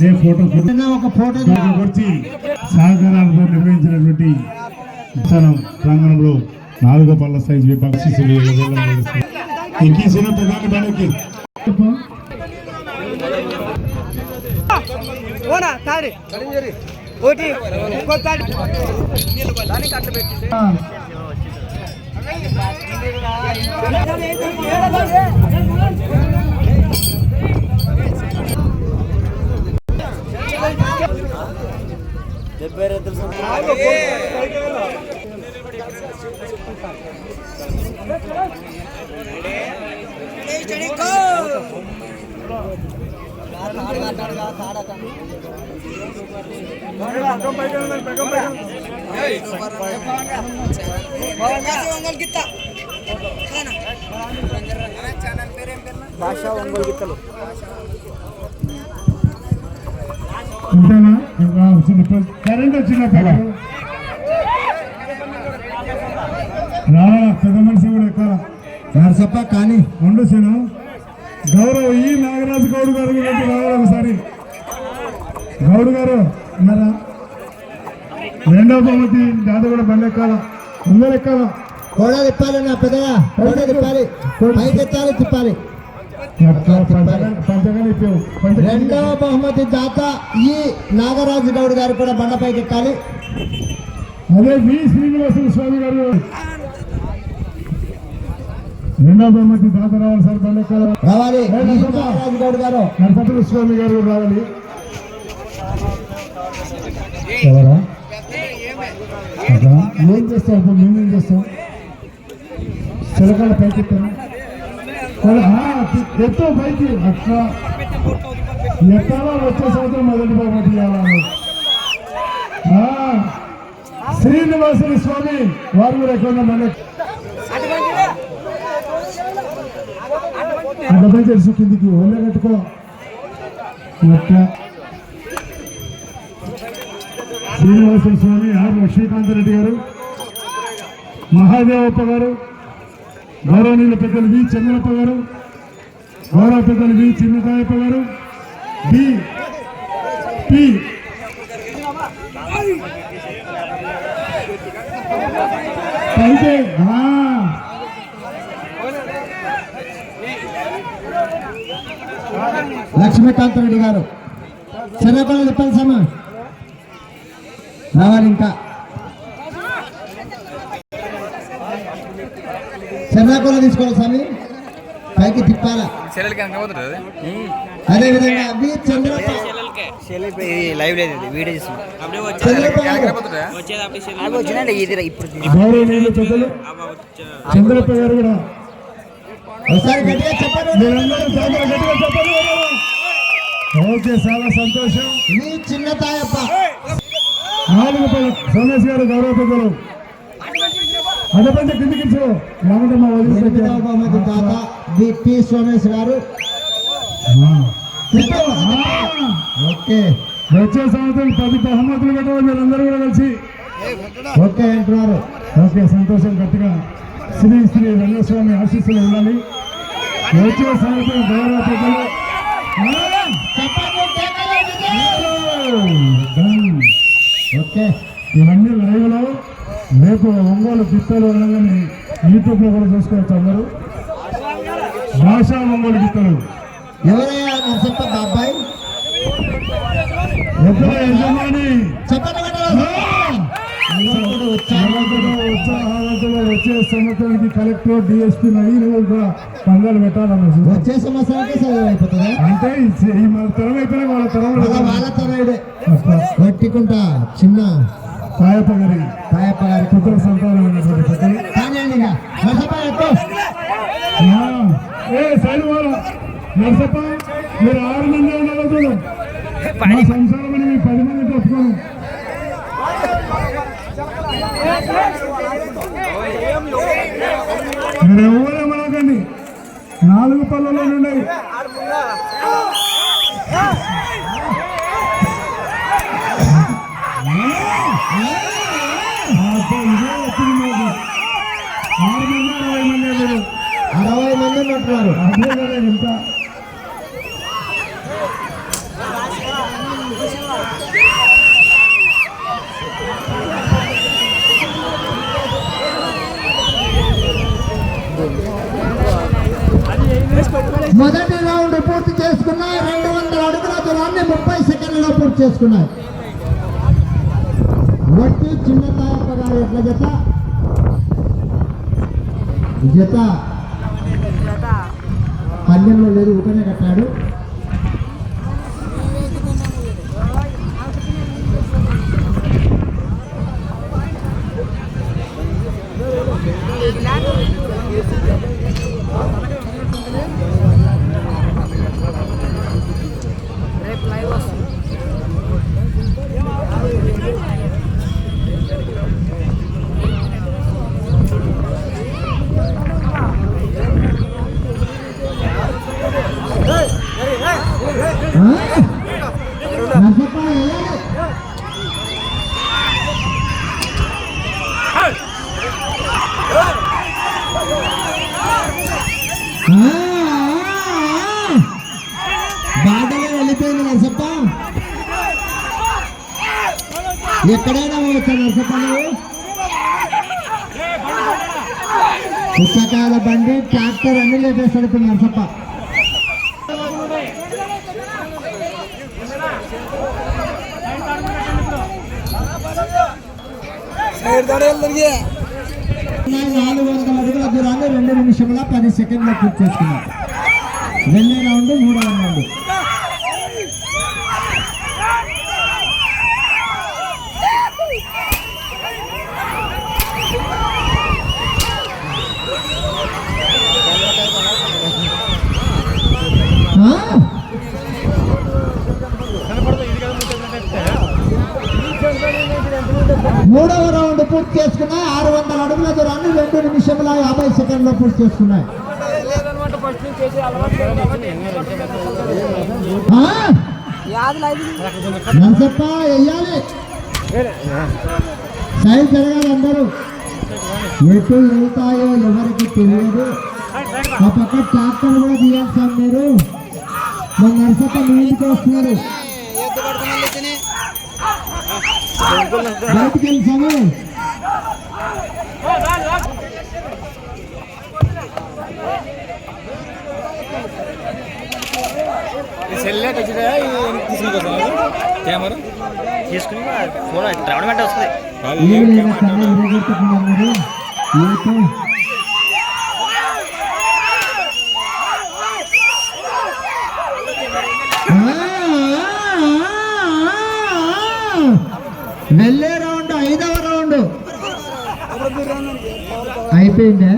ఏ photo photo ఒక photo వచ్చి సహకారాలతో నిర్వహించినటువంటి ప్రాంగణంలో నాలుగో పళ్ళ సైజ్ విభాగ ఎక్కిసిన ప్రధాన భాషా ఒంగోలు గిత్తలు కరెంట్ వచ్చిన రా పెద్ద మనిషి కూడా ఎక్కడ? నరసప్ప కానీ. ఉండు శను గౌరవ్ ఈ నాగరాజు గౌడ్ గారు కూడా రావాలి ఒకసారి. గౌడ్ గారు ఉన్నారా? రెండవ బహుమతి దాదా కూడా బండి ఎక్కాల ముందర ఎక్కాల కూడా తిప్పాలి నా పెద్దగా కూడా తిప్పాలి. పైకి ఎత్తాలి తిప్పాలి. రెండవ బహుమతి దాత ఈ నాగరాజు గౌడ్ గారు కూడా బండపైకి ఎక్కాలి. అదే వి శ్రీనివాసులు స్వామి గారు. బహుమతి దాత రావాలి సార్ రావాలి. నరసపతి స్వామి గారు రావాలి. ఎవరా? ఏం చేస్తావు ఇప్పుడు మేమేం చేస్తాం? చిలకల పైకి ఎత్తు పైకి. అట్లా. ఎత్తాలో వచ్చే సంవత్సరం మొదటి బహుమతి ఇవ్వాలని. ఆ, శ్రీనివాసులు స్వామి వారు కూడా ఎక్కడ మళ్ళీ అడ్డపై తెలుసు కిందికి ఒళ్ళే కట్టుకో శ్రీనివాస శ్రీనివాసుల స్వామి ఆర్ లక్ష్మీకాంత రెడ్డి గారు మహాదేవప్ప గారు గౌరవనీయుల పెద్దలు వి చంద్రప్ప గారు గౌరవ పెద్దలు వి చిన్నతాయప్ప గారు బి పి అయితే ఆ, లక్ష్మీకాంత్ రెడ్డి గారు. చిన్నపల్లి తిప్పాలి సమా రావాలి ఇంకా. చెన్నాకులు తీసుకోవాలి స్వామి. పైకి తిప్పాలా? అది విధంగా లైవ్ లేదు వీడియో చేస్తున్నాం అవి ఇప్పుడు పెద్దలు చంద్రప్ప గారు కూడా ఒకసారి గట్టిగా చెప్పండి. మీరందరూ చాలా గట్టిగా చెప్పండి. ఓకే చాలా సంతోషం. మీ చిన్న తాయప్ప. నాలుగు పది సోమేష్ గారు గౌరవ పెద్దలు అడ్డపంచ కిందికి ఇచ్చు లేకుంటే మా ఎనిమిదవ బహుమతి వదిలి దాత వి పి సోమేష్ గారు? ఓకే. వచ్చే సంవత్సరం పది బహుమతులు పెట్టాలి మీరందరూ కూడా కలిసి. ఓకే అంటున్నారు. ఓకే సంతోషం గట్టిగా. శ్రీ శ్రీ రంగస్వామి ఆశీస్సులు ఉండాలి. వచ్చే సంవత్సరం గౌరవ పెద్దలు ఆ! చెప్పండి కేకలు విజయ్! డన్. ఓకే. ఇవన్నీ లైవ్లో రేపు ఒంగోలు గిత్తలు అనగానే యూట్యూబ్లో కూడా చూసుకోవచ్చు అందరూ. భాషా ఒంగోలు గిత్తలు. ఎవరయ్యా? నరసప్ప బాబాయ్ ఎక్కడ యజమాని? చెప్పండి వచ్చే సంవత్సరానికి కలెక్టర్ డిఎస్పీ నవీన్ కూడా పందాలు పెట్టాలన్న. వచ్చే సంవత్సరానికి చదువు అయిపోతుందా? అంటే ఈ మన తరం అయిపోయినా వాళ్ళ అలా వాళ్ళ తరాయుడే అట్లా పట్టుకుంటా చిన్న తాయప్ప గారి తాయప్ప గారి పుత్ర ఎక్కువ ఆ, ఏ సైడ్ నరసప్ప మీరు ఆరు మంది ఉండాలి సంసారం అని మీ పది మంది తప్పుకోను మీరు ఎవరు ఏమనకండి నాలుగు పళ్ళలో ఉన్నాయి. అరవై మంది అంటున్నారు అరవై అదే కదా ఇంత మొదటి రౌండ్ పూర్తి చేసుకున్నాయి. రెండు వందల అడుగుల దూరాన్ని ముప్పై సెకండ్లో పూర్తి చేసుకున్నాయి. వట్టి చిన్న తాయప్ప గారు ఎట్ల జత? జత. పల్లెంలో లేదు ఊకనే కట్టాడు. రేపు ఎక్కడైనా పోవచ్చు నరసప్ప పుస్తకాల బండి ట్రాక్టర్ అన్ని లేపేస్తాడు ఇప్పుడు నరసప్ప. నాలుగు వందల అడుగుల దూరాన్ని రెండు నిమిషంలో పది సెకండ్ల పూర్తి చేసుకున్నాం. వెళ్ళే రౌండ్ మూడవ రౌండ్ ఆ? మూడవ రౌండ్ పూర్తి చేసుకున్నాయి ఆరు వందల అడుగుల దూరాన్ని రెండు యాభై సెకండ్లో పూర్తి చేసుకున్నాయి. ఆ? నరసప్ప వెయ్యాలి. సైడ్ జరగాలి అందరూ. ఎటు వెళ్తాయో ఎవరికి తెలియదు. ఆ పక్క ట్రాక్టర్ కూడా తీయాలి సార్ మీరు. మన నరసప్ప మీ ఇంటికి వస్తున్నారు. బయటకు వెళ్తాము సెల్లే టచ్గా తీసుకుని కెమెరా? తీసుకుని ఫోన్ రావడం అంటే వస్తుంది. వెళ్ళే రౌండ్ ఐదవ రౌండ్. అయిపోయిందా?